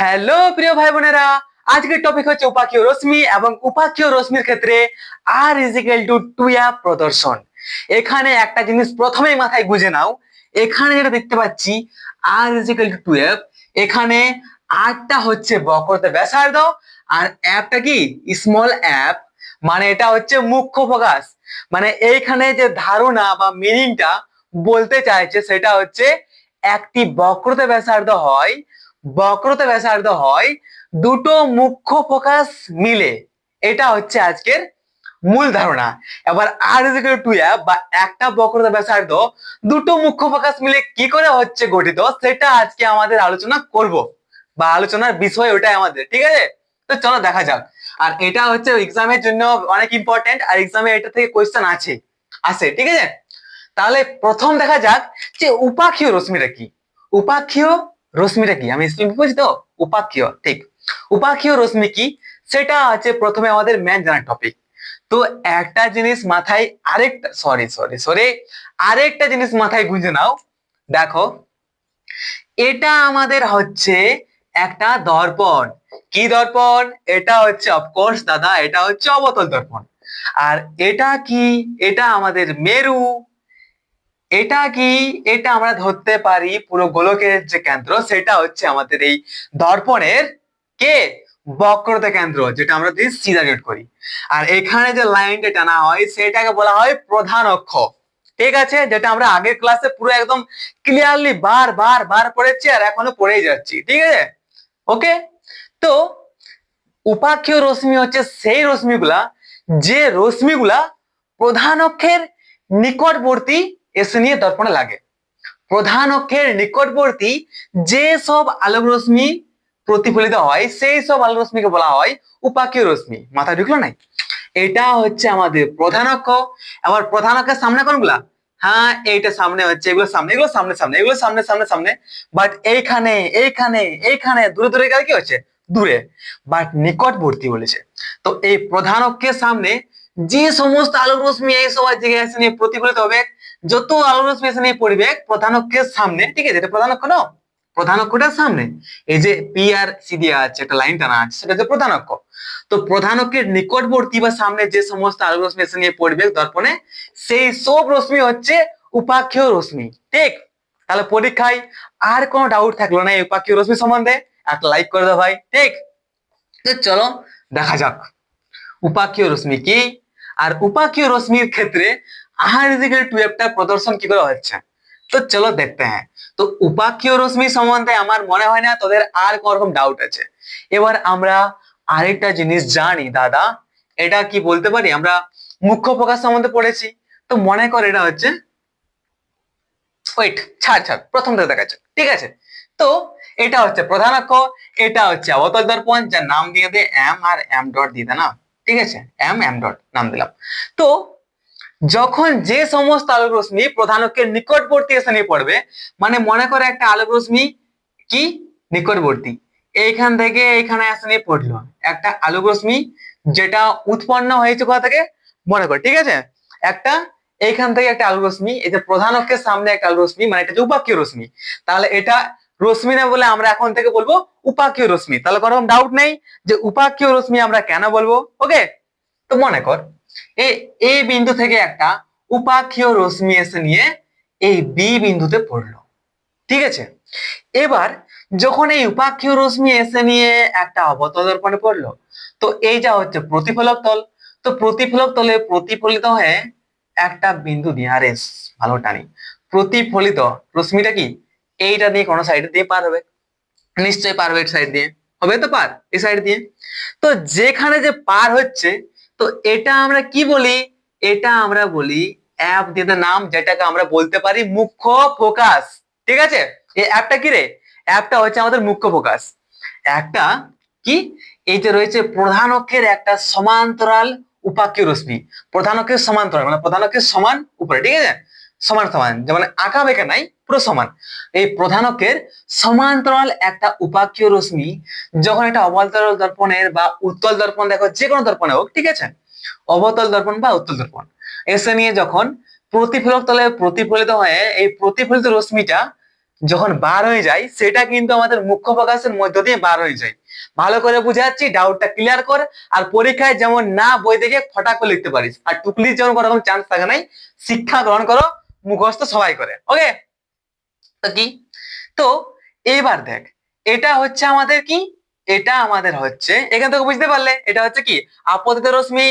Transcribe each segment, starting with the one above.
Hello প্রিয় ভাই বোনেরা আজকের টপিক হচ্ছে উপাকীয় রশ্মি এবং উপাকীয় রশ্মির ক্ষেত্রে আর ইজিক্যাল টু টু প্রদর্শন। এখানে একটা জিনিস প্রথমেই মাথায় গুঁজে নাও। এখানে যেটা দেখতে পাচ্ছি আর ইজিক্যাল টু টু এখানে আরটা হচ্ছে বক্রতা ব্যাসার্ধ আর অ্যাপটা কি? স্মল অ্যাপ মানে এটা হচ্ছে মুখ্য ফোকাস। মানে এইখানে যে ধারণা বা মিনিংটা বলতে চাইছে, সেটা হচ্ছে একটি বক্রতা ব্যাসার্ধ হয় বক্রতা ব্যাসার্ধ হয় দুটো মুখ্য ফোকাস মিলে। এটা হচ্ছে আজকের মূল ধারণা। এবার আর ইজিক্যাল বা একটা বক্রতা ব্যাসার্ধ দুটো মুখ্য ফোকাস মিলে কি করে হচ্ছে গঠিত সেটা আজকে আমাদের আলোচনা করব বা আলোচনার বিষয় ওটাই আমাদের, ঠিক আছে? তো চলো দেখা যাক। আর এটা হচ্ছে এক্সামের জন্য অনেক ইম্পর্টেন্ট আর এক্সামে এটা থেকে কোয়েশ্চেন আছে আছে, ঠিক আছে? তাহলে প্রথম দেখা যাক যে উপাক্ষীয় রশ্মিটা কি? উপাক্ষীয় রশ্মিটা কি? আমি স্ক্রিন বুঝি তো? উপাক্ষীয়, ঠিক। উপাক্ষীয় রশ্মি কি? সেটা আছে প্রথমে আমাদের ম্যান জানার টপিক তো একটা জিনিস মাথায় আরেকটা সরি সরি সরি আরেকটা জিনিস মাথায় গুঁজে নাও। দেখো, এটা আমাদের হচ্ছে একটা দর্পণ। কি দর্পণ? এটা হচ্ছে অফকোর্স দাদা, এটা হচ্ছে অবতল দর্পণ। আর এটা কি? এটা আমাদের মেরু। এটা কি? এটা আমরা ধরতে পারি পুরো গোলকের যে কেন্দ্র, সেটা হচ্ছে আমাদের এই দর্পণের কে? বক্রতা কেন্দ্র, যেটা আমরা দিয়ে সিধা রেট করি। আর এখানে যে লাইনটা টানা হয়, সেটাকে বলা হয় প্রধান অক্ষ। ঠিক আছে? যেটা আমরা আগের ক্লাসে পুরো একদম ক্লিয়ারলি বার বার বার পড়েছি আর এখনও পড়েই যাচ্ছি। ঠিক আছে? ওকে? তো উপাক্ষীয় রশ্মি হচ্ছে সেই রশ্মিগুলা, যে রশ্মিগুলা প্রধান অক্ষের নিকটবর্তী এসে নিয়ে দর্পণে লাগে। প্রধান অক্ষের নিকটবর্তী যে সব আলোক রশ্মি প্রতিফলিত হয়, সেই সব আলোক রশ্মিকে বলা হয় উপাকীয় রশ্মি। মাথা ঢুকলো নাই? এটা হচ্ছে আমাদের প্রধান অক্ষ। আবার প্রধান অক্ষের সামনে কোনগুলা? হ্যাঁ এইটা সামনে হচ্ছে, এগুলো সামনে এগুলো সামনে সামনে, এগুলো সামনে সামনে সামনে। বাট এইখানে এইখানে এইখানে, দূরে দূরে গেলে কি হচ্ছে? দূরে। বাট নিকটবর্তী বলেছে। তো এই প্রধান অক্ষের সামনে যে সমস্ত আলোক রশ্মি এই সবার জায়গায় এসে নিয়ে প্রতিফলিত হবে যত আলোক রশ্মি এসে নিয়ে পড়বে প্রধান অক্ষের সামনে, ঠিক আছে? এটা প্রধান অক্ষ নাও প্রধান অক্ষটার সামনে। এই যে পি আর সি দিয়ে আছে, একটা লাইন টানা আছে, সেটা হচ্ছে প্রধান অক্ষ তো প্রধান অক্ষের নিকটবর্তী বা সামনে যে সমস্ত আলোক রশ্মি নিয়ে পড়বে দর্পণে, সেই সব রশ্মি হচ্ছে উপাক্ষীয় রশ্মি, ঠিক? তাহলে পরীক্ষায় আর কোনো ডাউট থাকল না এই উপাক্ষীয় রশ্মি সম্বন্ধে? একটা লাইক করে দাও ভাই, ঠিক? তো চলো দেখা যাক। উপাক্ষীয় রশ্মি কি? আর উপাক্ষীয় রশ্মির ক্ষেত্রে আহার ইজিক্যাল টুয়েলভটা প্রদর্শন কি করে হচ্ছে? তো চলো দেখতে হ্যাঁ। তো উপাক্ষীয় রশ্মি সম্বন্ধে আমার মনে হয় না, তোদের আর কোন রকম ডাউট আছে। এবার আমরা আরেকটা জিনিস জানি, দাদা। এটা কি বলতে পারি? আমরা মুখ্য প্রকাশ সম্বন্ধে পড়েছি। তো মনে কর এটা হচ্ছে ওয়েট ছাড় ছাড় প্রথম থেকে দেখাচ্ছে। ঠিক আছে? তো এটা হচ্ছে প্রধান অক্ষ, এটা হচ্ছে অবতল দর্পণ, যার নাম দিয়ে দে এম আর এম ডট দিয়ে না। ঠিক আছে? এম এম ডট নাম দিলাম। তো যখন যে সমস্ত আলোক রশ্মি প্রধান অক্ষের নিকটবর্তী স্থানে পড়বে মানে মনে করে একটা আলোক রশ্মি কি? নিকটবর্তী। এইখান থেকে এইখানে স্থানে পড়ল। একটা আলোক রশ্মি যেটা উৎপন্ন হয়েছে কোথা থেকে? মনে কর, ঠিক আছে? একটা এইখান থেকে একটা আলোক রশ্মি, এই যে প্রধান অক্ষের সামনে একটা আলোক রশ্মি মানে এটা উপাক্ষীয় রশ্মি, তাহলে এটা রশ্মি না বলে আমরা এখন থেকে বলব উপাক্ষীয় রশ্মি। তাহলে কোনো ডাউট নেই যে উপাক্ষীয় রশ্মি আমরা কেন বলব? ওকে তো মনে কর এই বিন্দু থেকে একটা উপাক্ষীয় রশ্মি এসে নিয়ে এই বি বিন্দুতে পড়ল। ঠিক আছে? এবার যখন এই উপাক্ষীয় রশ্মি এসে নিয়ে একটা অবতল দর্পণে পড়ল, তো এই যা হচ্ছে প্রতিফলক তল। তো প্রতিফলক তলে প্রতিফলিত হয়ে একটা বিন্দু দিয়ে আরে ভালো টানি। প্রতিফলিত রশ্মিটা কি? এইটা দিয়ে কোনো সাইড দিয়ে পার হবে। নিশ্চয়ই পার হবে সাইড দিয়ে। হবে তো পার এই সাইড দিয়ে। তো যেখানে যে পার হচ্ছে তো এটা আমরা কি বলি? এটা আমরা বলি অ্যাপ দিয়ে নাম যেটাকে আমরা বলতে পারি মুখ্য ফোকাস। ঠিক আছে? এই অ্যাপটা কি রে? অ্যাপটা হচ্ছে আমাদের মুখ্য ফোকাস। একটা কি? এই যে রয়েছে প্রধান অক্ষের একটা সমান্তরাল উপাক্য রশ্মি। প্রধান অক্ষের সমান্তরাল মানে প্রধান অক্ষের সমান উপরে। ঠিক আছে? সমান সমান, যেমন আঁকা বেঁকা নাই, পুরো সমান। এই প্রধান অক্ষের সমান্তরাল একটা উপাকীয় রশ্মি যখন একটা অবতল দর্পণের বা উত্তল দর্পণ, দেখো যে কোনো দর্পণে হোক, ঠিক আছে? অবতল দর্পণ বা উত্তল দর্পণ। এসে নিয়ে যখন প্রতিফলক তলে প্রতিফলিত হয়ে এই প্রতিফলিত রশ্মিটা যখন বার হয়ে যায়, সেটা কিন্তু আমাদের মুখ্য প্রকাশের মধ্য দিয়ে বার হয়ে যায়। ভালো করে বুঝাচ্ছি ডাউটটা ক্লিয়ার কর, আর পরীক্ষায় যেমন না বই দেখে ফটাক লিখতে পারিস। আর টুকলির যেমন কোনো রকম চান্স থাকে নাই, শিক্ষা গ্রহণ করো মুখস্থ সবাই করে ওকে তো কি? তো এবার দেখ, এটা হচ্ছে আমাদের কি? এটা আমাদের হচ্ছে, এখান থেকে বুঝতে পারলে এটা হচ্ছে কি? আপতিত রশ্মি,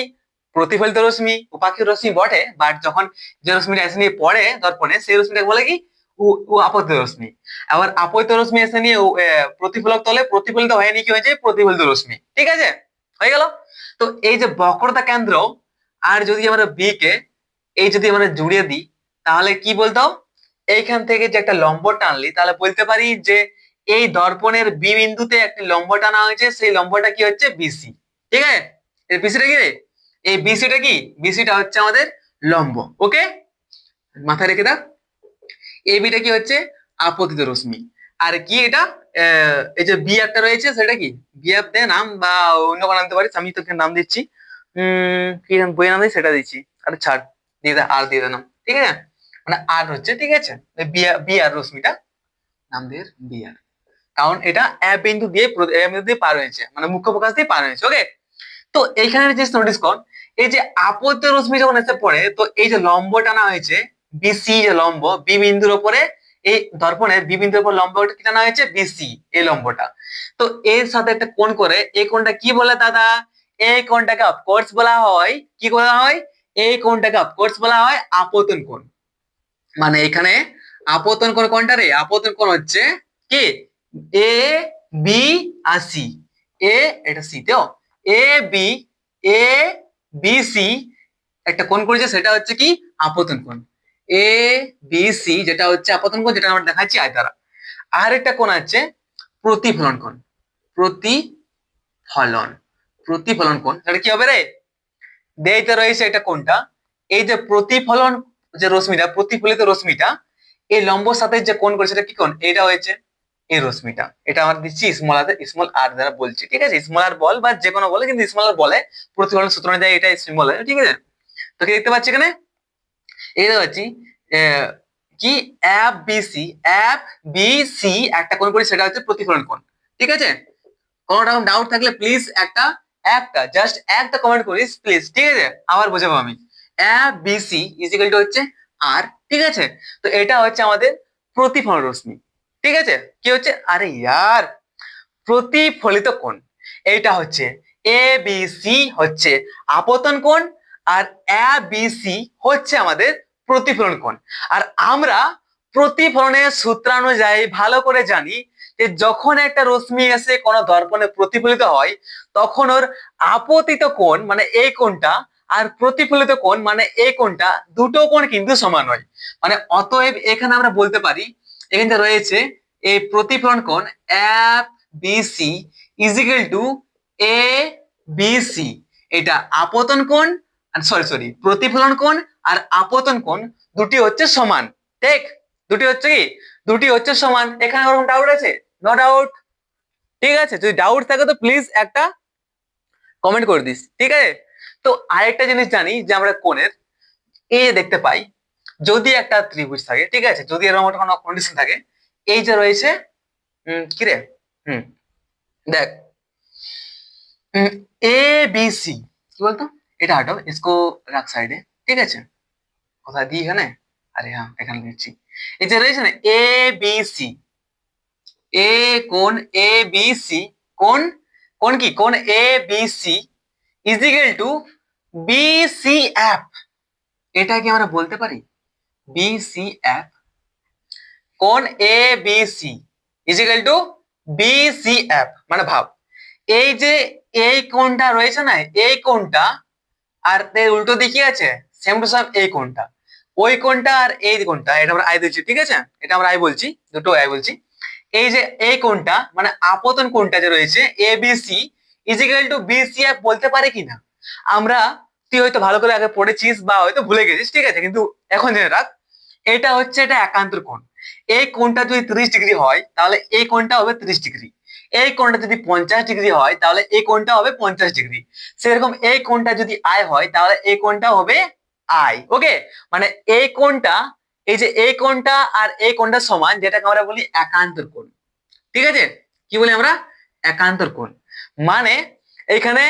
প্রতিফলিত রশ্মি উপাক্ষিক রশ্মি বটে বাট যখন যে রশ্মিটা এসে নিয়ে পড়ে দর্পণে, সেই রশ্মিটাকে বলে কি? আপতিত রশ্মি। আবার আপতিত রশ্মি এসে নিয়ে প্রতিফলক তলে প্রতিফলিত হয়নি কি হয়েছে? প্রতিফলিত রশ্মি, ঠিক আছে? হয়ে গেল? তো এই যে বক্রতা কেন্দ্র, আর যদি আমরা বি কে, এই যদি আমরা জুড়ে দিই তাহলে কি বলতো এইখান থেকে যে একটা লম্ব টানলি তাহলে বলতে পারি যে এই দর্পণের বি বিন্দুতে একটি লম্ব টানা হয়েছে, সেই লম্বটা কি হচ্ছে? বিসি। ঠিক আছে? এই বিসিটা কি রে? এই বিসিটা কি? বিসিটা হচ্ছে আমাদের লম্ব। ওকে? মাথায় রেখে দাও। এই বিটা কি হচ্ছে? আপতিত রশ্মি। আর কি এটা? এই যে বি একটা রয়েছে, সেটা কি? বি এফ দে নাম বা অন্য কোনো নাম দিতে পারিস? আমি তোকে নাম দিচ্ছি। উম, কি নাম বই নাম দিই সেটা দিচ্ছি। আরে ছাড়, দিয়ে দে, আর দিয়ে দে নাম ঠিক আছে? মানে আর হচ্ছে, ঠিক আছে? বি রশ্মিটা, নাম দিয়ে কারণ এটা এ বিন্দু দিয়ে এ বিন্দু দিয়ে পার হয়েছে মানে মুখ্য প্রকাশ দিয়ে পার হয়েছে ওকে তো এইখানে যে নোটিস কর এই যে আপত্য রশ্মি যখন এসে পড়ে, তো এই যে লম্ব টানা হয়েছে বিসি যে লম্ব বি বিন্দুর উপরে এই দর্পণের বি বিন্দুর উপর লম্বটা কি টানা হয়েছে? বিসি এই লম্বটা। তো এর সাথে একটা কোণ করে এই কোণটা কি বলে দাদা? এই কোণটাকে অফকোর্স বলা হয়, কি বলা হয়? এই কোণটাকে অফকোর্স বলা হয়, আপতন কোণ। মানে এখানে আপতন কোণ কোনটা রে? আপতন কোণ হচ্ছে কে? এ বি আর সি এ এটা সি তো A B A B C একটা কোণ করেছে সেটা হচ্ছে কি? আপতন কোণ। এ বি সি যেটা হচ্ছে আপতন কোণ, যেটা আমরা দেখাচ্ছি আয় দ্বারা। আর একটা কোণ আছে প্রতিফলন কোণ। প্রতিফলন। প্রতিফলন কোণ। সেটা কি হবে রে? দেইতে রয়েছে এটা কোনটা এই যে প্রতিফলন যে রশ্মিটা, প্রতিফলিত রশ্মিটা, এই লম্বর সাথে যে কোণ করেছে সেটা কি কোণ? এটা হয়েছে এই রশ্মিটা। এটা আমরা দিচ্ছি স্মল আর স্মল আর দ্বারা বলছি, ঠিক আছে? স্মল আর বল বা যে কোনো বলে, কিন্তু স্মল আর বলে, প্রতিফলন সূত্র অনুযায়ী এটা স্মল ঠিক আছে? তো কি দেখতে পাচ্ছি এখানে? এই পাচ্ছি কি? F B C F B C একটা কোণ করি সেটা হচ্ছে প্রতিফলন কোণ, ঠিক আছে? কোনো রকম ডাউট থাকলে প্লিজ একটা একটা জাস্ট একটা কমেন্ট করিস প্লিজ ঠিক আছে? আবার বোঝাবো আমি। F B C is equal to হচ্ছে আর ঠিক আছে? তো এটা হচ্ছে আমাদের প্রতিফলন রশ্মি, ঠিক আছে? কি হচ্ছে? আরে ইয়ার! প্রতিফলিত কোণ। এইটা হচ্ছে এ বি সি হচ্ছে আপতন কোণ আর এ বি সি হচ্ছে আমাদের প্রতিফলন কোণ। আর আমরা প্রতিফলনের সূত্রানুযায়ী ভালো করে জানি যে যখন একটা রশ্মি এসে কোনো দর্পণে প্রতিফলিত হয়, তখন ওর আপতিত কোণ মানে এই কোণটা আর প্রতিফলিত কোণ মানে এই কোণটা দুটো কোণ কিন্তু সমান হয়। মানে অতএব এখানে আমরা বলতে পারি, এখানে রয়েছে, এই প্রতিফলন কোণ F B C is equal to A B C এটা আপতন কোণ সরি সরি প্রতিফলন কোণ আর আপতন কোণ দুটি হচ্ছে সমান। ঠিক? দুটি হচ্ছে কি? দুটি হচ্ছে সমান। এখানে ওরকম ডাউট আছে? নো ডাউট ঠিক আছে? যদি ডাউট থাকে তো প্লিজ একটা কমেন্ট করে দিস। ঠিক আছে? তো আরেকটা জিনিস জানি যে আমরা কোণের এ দেখতে পাই, যদি একটা ত্রিভুজ থাকে, ঠিক আছে, যদি এরকম একটা কোনো কন্ডিশন থাকে, এই যে রয়েছে কি রে? হুম, দেখ এ বি সি কি বলতো? এটা হাঁটো ইসকো রাখ সাইডে ঠিক আছে? কোথায় দিই এখানে? আরে হ্যাঁ এখানে দিচ্ছি এই যে রয়েছে না এ বি সি এ কোন এ বি সি কোন কোন কি? কোন A B C is equal to B C F এটা কি আমরা বলতে পারি? বি সি এফ কোন A B C is equal to B C F মানে ভাব, এই যে এই কোণটা রয়েছে না, এই কোণটা, আর এর উল্টো দিকে আছে সেম টু সেম এই কোণটা। ওই কোণটা আর এই কোণটা, এটা আমরা আই দিচ্ছি ঠিক আছে? এটা আমরা আই বলছি, দুটো আই বলছি। এই যে এই কোণটা মানে আপতন কোণটা যে রয়েছে A B C is equal to B C F বলতে পারে কিনা? আমরা তুই হয়তো ভালো করে আগে পড়েছিস বা হয়তো ভুলে গেছিস, ঠিক আছে? কিন্তু এখন জেনে রাখ, এটা হচ্ছে এটা একান্তর কোণ। এই কোণটা যদি ত্রিশ ডিগ্রি হয়, তাহলে এই কোণটা হবে ত্রিশ ডিগ্রি। এই কোণটা যদি পঞ্চাশ ডিগ্রি হয়, তাহলে এই কোণটা হবে পঞ্চাশ ডিগ্রি। সেরকম এই কোণটা যদি আয় হয়, তাহলে এই কোণটা হবে আই ওকে মানে এই কোণটা, এই যে এই কোণটা আর এই কোণটা সমান, যেটাকে আমরা বলি একান্তর কোণ। ঠিক আছে? কি বলি আমরা? একান্তর কোণ। মানে এখানে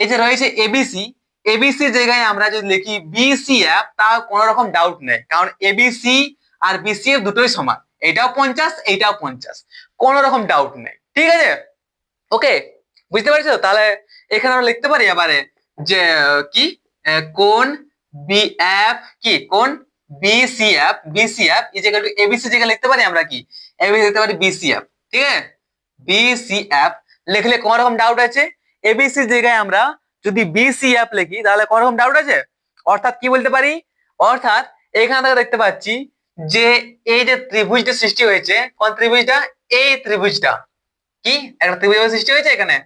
এই যে রয়েছে এবিসি এবিসি জায়গায় আমরা যদি লিখি বিসিএফ তা কোনো রকম ডাউট নেই কারণ এবিসি আর বিসি এফ দুটোই সমান এটাও পঞ্চাশ এইটাও পঞ্চাশ কোনো রকম ডাউট নেই ঠিক আছে ওকে বুঝতে পারছ তাহলে এখানে আমরা লিখতে পারি এবারে যে কি কোন বিএফ কি কোন বিসিএফ বিসিএফ এই জায়গায় এবিসি জায়গায় লিখতে পারি আমরা কি এবিসি লিখতে পারি বিসিএফ ঠিক আছে বিসিএফ লিখলে কোন রকম ডাউট আছে এবিসি জায়গায় আমরা যদি বিসি অ্যাপ লিখি, তাহলে কোন রকম ডাউট আছে? অর্থাৎ কি বলতে পারি? অর্থাৎ এখানে থেকে দেখতে পাচ্ছি যে এই যে ত্রিভুজটা সৃষ্টি হয়েছে, কোন ত্রিভুজটা? এই ত্রিভুজটা। কি? একটা ত্রিভুজ সৃষ্টি হয়েছে এখানে?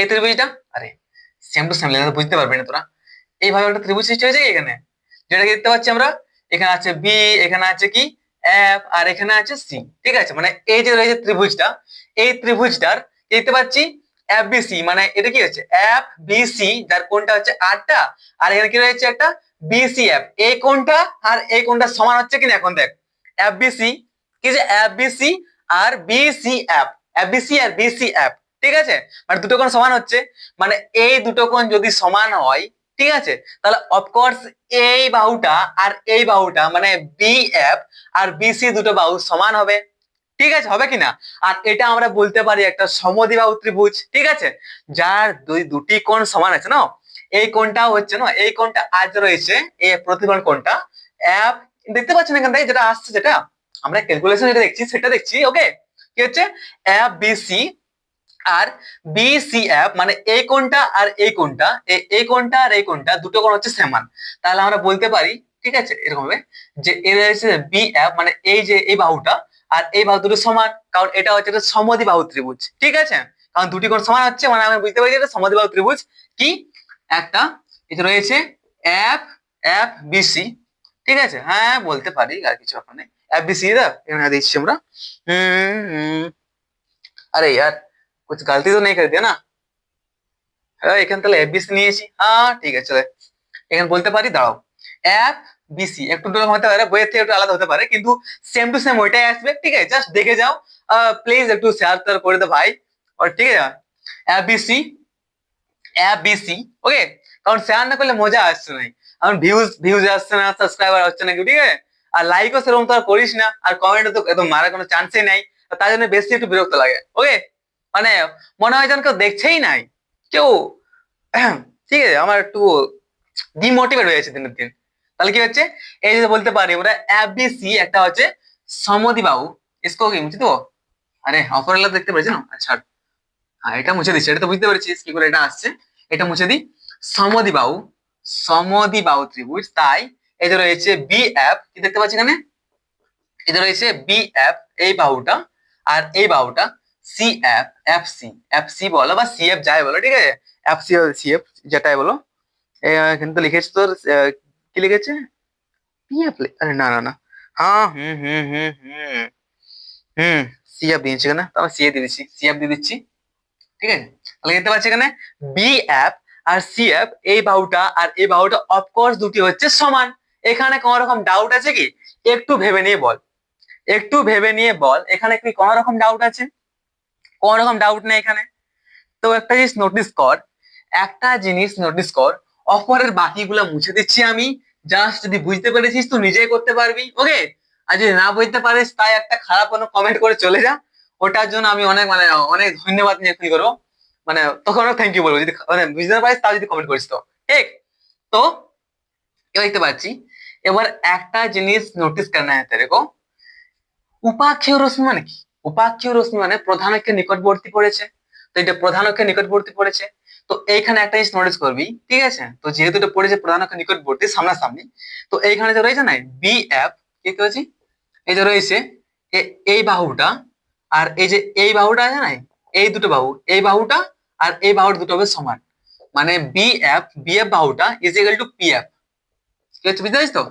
এই ত্রিভুজটা? আরে সেম টু সেম লেখা বুঝতে পারবে না তোরা। এইভাবে একটা ত্রিভুজ সৃষ্টি হয়েছে এখানে? যেটা কি দেখতে পাচ্ছি আমরা, এখানে আছে বি এখানে আছে কি? এফ আর এখানে আছে সি ঠিক আছে? মানে এই যে রয়েছে ত্রিভুজটা, এই ত্রিভুজটার দেখতে পাচ্ছি? এফ বি সি মানে এটা কি হচ্ছে? এফ বি সি যার কোনটা হচ্ছে আটটা, আর এখানে কি রয়েছে একটা? বিসিএফ এই কোনটা আর এই কোনটা সমান হচ্ছে কিনা এখন দেখ। এফ বি সি কি যে এফ বি সি আর BCF F F B C আর বি সি বিসিএফ ঠিক আছে? মানে দুটো কোণ সমান হচ্ছে। মানে এই দুটো কোণ যদি সমান হয় ঠিক আছে? তাহলে অফকোর্স এই বাহুটা আর এই বাহুটা মানে বিএফ আর বিসি দুটো বাহু সমান হবে। ঠিক আছে? হবে কিনা? আর এটা আমরা বলতে পারি একটা সমদ্বিবাহু ত্রিভুজ, ঠিক আছে? যার দুই, দুটি কোণ সমান আছে, না? এই কোণটা হচ্ছে, না? এই কোণটা আজ রয়েছে, এই প্রতিফলন কোণটা এফ দেখতে পাচ্ছেন এখান থেকে যেটা আসছে যেটা আমরা ক্যালকুলেশন যেটা দেখছি, সেটা দেখছি ওকে কি হচ্ছে? এফ বিসি আর বি সি এফ মানে এই কোনটা আর এই কোনটা? এই কোনটা আর এই কোনটা? দুটো কোন হচ্ছে সমান। তাহলে আমরা বলতে পারি, ঠিক আছে? এরকম ভাবে যে এর হচ্ছে বিএফ মানে এই যে এই বাহুটা, আর এই বাহু দুটো সমান, কারণ এটা হচ্ছে একটা সমদি বাহু ত্রিভুজ, ঠিক আছে? কারণ দুটি কোন সমান হচ্ছে মানে আমরা বুঝতে পারি এটা সমদি বাহু ত্রিভুজ। কি? একটা এটা রয়েছে এফ এফ বিসি ঠিক আছে? হ্যাঁ বলতে পারি, আর কিছু ওখানে এফ বিসি দা এখানে দিচ্ছি আমরা আরে, ইয়ার আর कुछ गलती तो नहीं कर दिया ना হ্যাঁ এখানে তাহলে এফ বিসি নিয়েছি হ্যাঁ ঠিক আছে চলে এখানে বলতে পারি দাঁড়াও এফ বিসি একটু একটু হতে পারে বইয়ের থেকে একটু আলাদা হতে পারে কিন্তু সেম টু সেম ওইটাই আসবে ঠিক আছে জাস্ট দেখে যাও প্লিজ একটু শেয়ার টেয়ার করে দে ভাই আর ঠিক আছে F BC F BC okay কারণ শেয়ার না করলে মজা আসছে না কারণ ভিউজ ভিউজ আসছে না সাবস্ক্রাইবার হচ্ছে না কেউ ঠিক আছে আর লাইকও সেরকম তো আর করিস না আর কমেন্টে তো একদম মারার কোনো চান্সই নাই তো তার জন্য বেশি একটু বিরক্ত লাগে ওকে মানে মনে হয় যেন কেউ দেখছেই নাই। কেউ ঠিক আছে, আমার একটু ডিমোটিভেট হয়ে যাচ্ছে দিনের দিন। তাহলে কি হচ্ছে? এই যে বলতে পারি আমরা এফবিসি একটা হচ্ছে সমদিবাহু ইসকো কি মুছে দেবো আরে অফার দেখতে পেরেছি না? আচ্ছা হ্যাঁ এটা মুছে দিচ্ছি, এটা তো বুঝতে পেরেছিস কি করে এটা আসছে। এটা মুছে দিই। সমদিবাহু সমদিবাহু ত্রিভুজ, তাই এই যে রয়েছে বি এফ কি দেখতে পাচ্ছি এখানে? এই যে রয়েছে বি এফ এই বাহুটা আর এই বাহুটা। C F F C F C বলো বা সি এফ যাই বলো, ঠিক আছে? এফ সি সি এফ যেটাই বলো। এখানে তো লিখেছে তোর কি লিখেছে? পি এফ আরে না না না। হ্যাঁ হুম হুম হুম হুম। হুম সি এফ দিয়েছি এখানে। তো আমি সি এফ দিয়ে দিচ্ছি সি এফ দিয়ে দিচ্ছি। ঠিক আছে? তাহলে দেখতে পাচ্ছি এখানে বি এফ আর সি এফ এই বাহুটা আর এই বাহুটা অফকোর্স দুটি হচ্ছে সমান। এখানে কোন রকম ডাউট আছে কি? একটু ভেবে নিয়ে বল। একটু ভেবে নিয়ে বল। এখানে কি কোন রকম ডাউট আছে? কোনো রকম ডাউট নেই এখানে। তো একটা জিনিস নোটিস কর, একটা জিনিস নোটিস কর অফারের বাকিগুলো মুছে দিচ্ছি আমি। জাস্ট যদি বুঝতে পেরেছিস তুই নিজেই করতে পারবি ওকে আর যদি না বুঝতে পারিস, তাই একটা খারাপ কোনো কমেন্ট করে চলে যা। ওটার জন্য আমি অনেক মানে অনেক ধন্যবাদ নিয়ে কি করব। মানে তখন অনেক থ্যাংক ইউ বলব। যদি মানে বুঝতে না পারিস, তাও যদি কমেন্ট করিস তো। ঠিক? তো এবার দেখতে পাচ্ছি, এবার একটা জিনিস নোটিস করে নেয় তেরে কো উপাক্ষেয় রশ্মি মানে কি? উপাক্ষীয় রশ্মি মানে প্রধান অক্ষের নিকটবর্তী পড়েছে। তো এটা প্রধান অক্ষের নিকটবর্তী পড়েছে। তো এইখানে একটা জিনিস নোটিস করবি, ঠিক আছে? তো যেহেতু এটা পড়েছে প্রধান অক্ষের নিকটবর্তী সামনাসামনি, তো এইখানে যে রয়েছে না বি এফ কি করেছি? এই যে রয়েছে এই বাহুটা, আর এই যে এই বাহুটা আছে না, এই দুটো বাহু, এই বাহুটা আর এই বাহুর দুটো হবে সমান। মানে বি এফ বি এফ বাহুটা is equal to P F কি হচ্ছে বুঝতে পারছিস তো?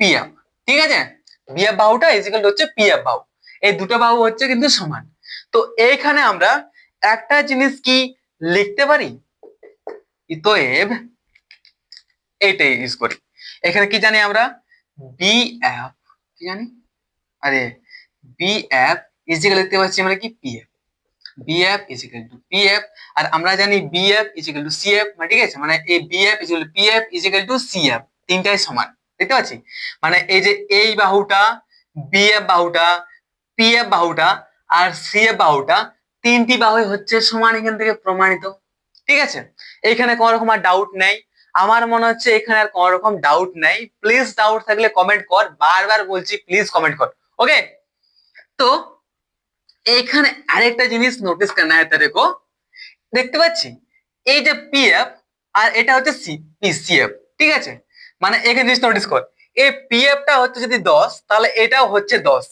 পি এফ ঠিক আছে? বি এফ বাহুটা ইজ ইকাল টু হচ্ছে পি এফ বাহু। এই দুটো বাহু হচ্ছে কিন্তু সমান। তো এইখানে আমরা একটা জিনিস কি লিখতে পারি? ইতোয়েব এইটাই ইউজ করি। এখানে কি জানি আমরা? বি এফ কি জানি? আরে বি এফ ইজিক্যাল দেখতে পাচ্ছি আমরা কি? P F B F is equal to P F আর আমরা জানি B F is equal to C F মানে ঠিক আছে? মানে এই B F is equal to P F is equal to C F তিনটাই সমান। দেখতে পাচ্ছি? মানে এই যে এই বাহুটা বি এফ বাহুটা পি এফ বাহুটা আর সি এফ বাহুটা তিনটি বাহু হচ্ছে সমান এখান থেকে প্রমাণিত। ঠিক আছে? এখানে কোনো রকম আর ডাউট নেই। আমার মনে হচ্ছে এখানে আর কোনো রকম ডাউট নেই। প্লিজ ডাউট থাকলে কমেন্ট কর। বারবার বলছি প্লিজ কমেন্ট কর। ওকে তো এখানে আরেকটা জিনিস নোটিস করনা হয় দেখো দেখতে পাচ্ছি? এই যে পিএফ আর এটা হচ্ছে সি পিসিএফ ঠিক আছে? মানে এখানে জিনিস নোটিস কর। এই পিএফটা হচ্ছে যদি দশ, তাহলে এটাও হচ্ছে দশ।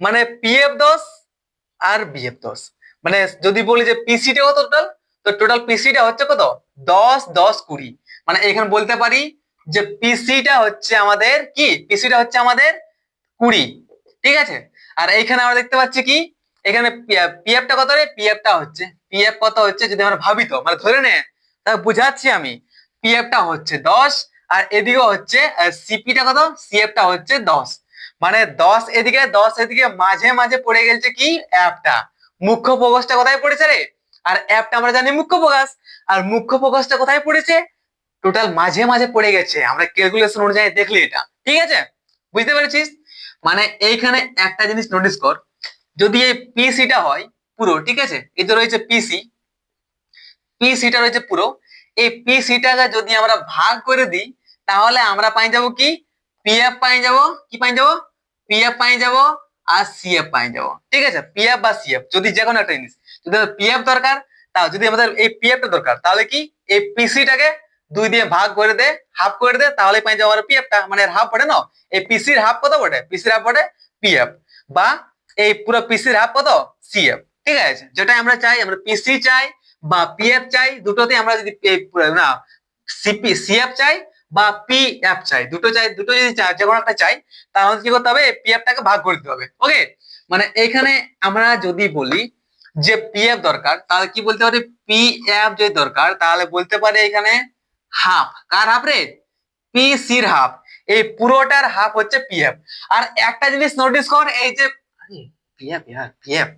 মানে পিএফ দশ আর বিএফ দশ। মানে যদি বলি যে পিসিটা কত টোটাল তো টোটাল পিসিটা হচ্ছে কত? দশ দশ কুড়ি। মানে এখানে বলতে পারি যে পিসিটা হচ্ছে আমাদের কি? পিসিটা হচ্ছে আমাদের কুড়ি। ঠিক আছে? আর এইখানে আমরা দেখতে পাচ্ছি কি? এখানে পিএফটা কত রে? পিএফটা হচ্ছে পিএফ কত হচ্ছে যদি আমরা ভাবি তো? মানে ধরে নে তা বুঝাচ্ছি আমি। পিএফটা হচ্ছে দশ আর এদিকে হচ্ছে সিপিটা কত? সিএফটা হচ্ছে দশ। মানে দশ এদিকে দশ এদিকে, মাঝে মাঝে পড়ে গেছে কি? অ্যাপটা। মুখ্য প্রকাশটা কোথায় পড়েছে রে? আর অ্যাপটা আমরা জানি মুখ্য প্রকাশ। আর মুখ্য প্রকাশটা কোথায় পড়েছে? টোটাল মাঝে মাঝে পড়ে গেছে। আমরা ক্যালকুলেশন অনুযায়ী দেখলি এটা। ঠিক আছে? বুঝতে পেরেছিস? মানে এইখানে একটা জিনিস নোটিস কর। যদি এই পিসিটা হয় পুরো, ঠিক আছে? যে রয়েছে পিসি পিসিটা রয়েছে পুরো। এই পিসিটাকে যদি আমরা ভাগ করে দিই, তাহলে আমরা পাই যাব কি? পিএফ পাই যাব। কি পাই যাব? পিএফ পাই যাব আর সিএফ পাই যাব। ঠিক আছে? পিএফ বা সিএফ যদি যে কোনো একটা জিনিস। যদি পিএফ দরকার তাও যদি আমাদের এই পিএফটা দরকার, তাহলে কি এই পিসিটাকে দুই দিয়ে ভাগ করে দে হাফ করে দে তাহলে পাই যাব আমার পিএফটা মানে হাফ পড়ে না? এই পিসির হাফ কত পড়ে পিসির হাফ পড়ে পিএফ বা এই পুরো পিসির হাফ কত? সিএফ ঠিক আছে? যেটা আমরা চাই, আমরা পিসি চাই বা পিএফ চাই দুটোতে আমরা যদি না সিপি সিএফ চাই বা পি এফ চাই। দুটো চাই, দুটো যদি চাই, যে কোনো একটা চাই, তাহলে কি করতে হবে? পিএফ টাকে ভাগ করে দিতে হবে। ওকে মানে এখানে আমরা যদি বলি যে পিএফ দরকার, তাহলে কি বলতে পারি? পি এফ যদি দরকার, তাহলে বলতে পারে এখানে হাফ কার হাফ রে? পি সির হাফ এই পুরোটার হাফ হচ্ছে পিএফ আর একটা জিনিস নোটিস কর, এই যে পি এফ পিএফ পিএফ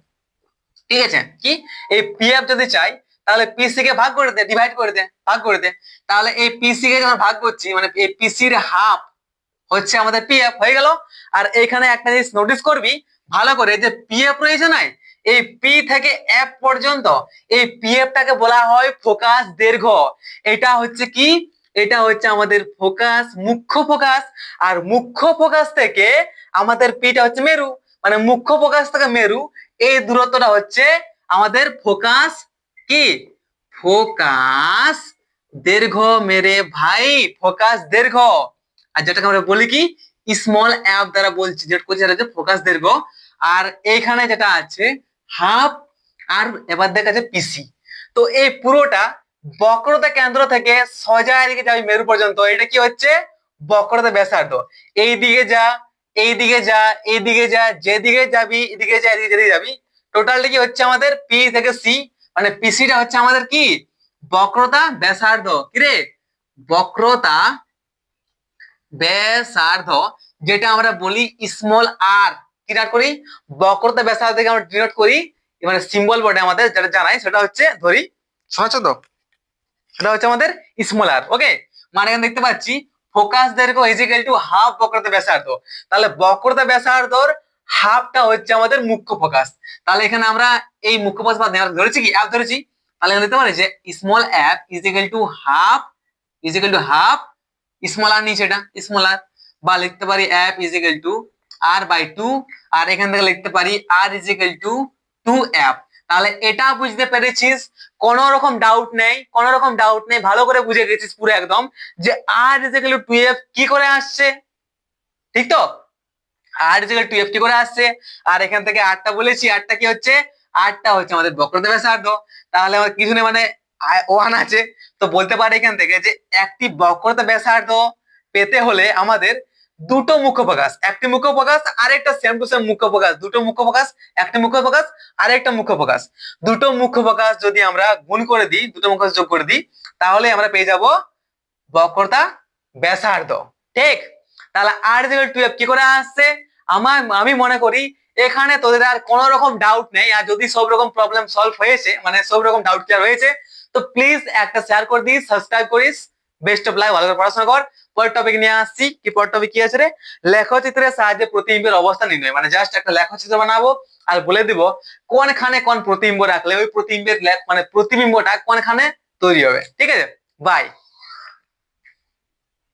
ঠিক আছে? কি? এই পিএফ যদি চাই তাহলে পিসি কে ভাগ করে দে ডিভাইড করে দে, ভাগ করে দে। তাহলে এই পিসি কে যখন ভাগ করছি মানে এই পিসির হাফ হচ্ছে আমাদের পিএফ হয়ে গেল। আর এখানে একটা জিনিস নোটিস করবি, ভালো করে, যে পিএফ রয়েছে না, এই পি থেকে এফ পর্যন্ত এই পিএফ টাকে বলা হয় ফোকাস দৈর্ঘ্য। এটা হচ্ছে কি? এটা হচ্ছে আমাদের ফোকাস মুখ্য ফোকাস আর মুখ্য ফোকাস থেকে আমাদের পিটা হচ্ছে মেরু। মানে মুখ্য ফোকাস থেকে মেরু, এই দূরত্বটা হচ্ছে আমাদের ফোকাস কি? ফোকাস দীর্ঘ মেরে ভাই, ফোকাস দীর্ঘ। আর যেটাকে আমরা বলি কি? স্মল অ্যাপ দ্বারা বলছি, যেটা করছি সেটা হচ্ছে ফোকাস দৈর্ঘ্য আর এইখানে যেটা আছে হাফ আর এবার দেখা যাচ্ছে পিসি তো এই পুরোটা বক্রতা কেন্দ্র থেকে সোজা এদিকে যাবি মেরু পর্যন্ত। এটা কি হচ্ছে? বক্রতা ব্যাসার্ধ। এই দিকে যা এই দিকে যা এই দিকে যা, যেদিকে যাবি, এদিকে যা, এদিকে যেদিকে যাবি। টোটালটা কি হচ্ছে আমাদের? পি থেকে সি মানে পিসিটা হচ্ছে আমাদের কি? বক্রতা ব্যাসার্ধ। কি রে বক্রতা ব্যাসার্ধ, যেটা আমরা বলি স্মল আর কি করি? বক্রতা ব্যাসার্ধ থেকে আমরা ডিনোট করি। মানে সিম্বল বটে আমাদের যেটা জানাই, সেটা হচ্ছে ধরি শোনাচ্ছ সেটা হচ্ছে আমাদের স্মল আর ওকে মানে এখানে দেখতে পাচ্ছি ফোকাস দৈর্ঘ্য ইজিক্যাল টু হাফ বক্রতা ব্যাসার্ধ। তাহলে বক্রতা ব্যাসার্ধর হাফটা হচ্ছে আমাদের মুখ্য ফোকাস তাহলে এখানে আমরা এই মুখ্য ফোকাস দিয়ে ধরেছি কি? অ্যাপ ধরেছি। তাহলে এখানে দেখতে পারি যে small app is equal to half is equal to half small r নিচে এটা স্মল আর বা লিখতে পারি app is equal to R by two আর এখান থেকে লিখতে পারি R is equal to two app তাহলে এটা বুঝতে পেরেছিস? কোন রকম ডাউট নেই, কোন রকম ডাউট নেই, ভালো করে বুঝে গেছিস পুরো একদম যে R is is equal to F কি করে আসছে? ঠিক তো? আর ইজিক্যাল টু এফ কি করে আসছে। আর এখান থেকে আটটা বলেছি, আটটা কি হচ্ছে? আটটা হচ্ছে আমাদের বক্রতা ব্যাসার্ধ তাহলে আমার কিছু নেই মানে ওয়ান আছে। তো বলতে পারে এখান থেকে যে, একটি বক্রতা ব্যাসার্ধ পেতে হলে আমাদের দুটো মুখ্য প্রকাশ একটি মুখ্য প্রকাশ আরেকটা সেম টু সেম মুখ্য প্রকাশ দুটো মুখ্য প্রকাশ একটি মুখ্য প্রকাশ আরেকটা মুখ্য প্রকাশ দুটো মুখ্য প্রকাশ যদি আমরা গুণ করে দিই, দুটো মুখ্য যোগ করে দিই, তাহলে আমরা পেয়ে যাব বক্রতা ব্যাসার্ধ। ঠিক? তাহলে আর ইজিক্যাল টু কি করে আসছে? আমার, আমি মনে করি এখানে তোদের আর কোনো রকম ডাউট নেই, আর যদি সব রকম প্রবলেম সলভ হয়েছে মানে সব রকম ডাউট ক্লিয়ার হয়েছে, তো প্লিজ একটা শেয়ার করে দিস সাবস্ক্রাইব করিস বেস্ট অফ লাইফ ভালো করে পড়াশোনা কর। পরের টপিক নিয়ে আসছি, কি পরের টপিক কি আছে রে? লেখচিত্রের সাহায্যে প্রতিবিম্বের অবস্থা নির্ণয় মানে জাস্ট একটা লেখচিত্র বানাবো আর বলে দিব কোনখানে কোন প্রতিবিম্ব রাখলে ওই প্রতিবিম্বের মানে প্রতিবিম্বটা কোনখানে তৈরি হবে, ঠিক আছে? বাই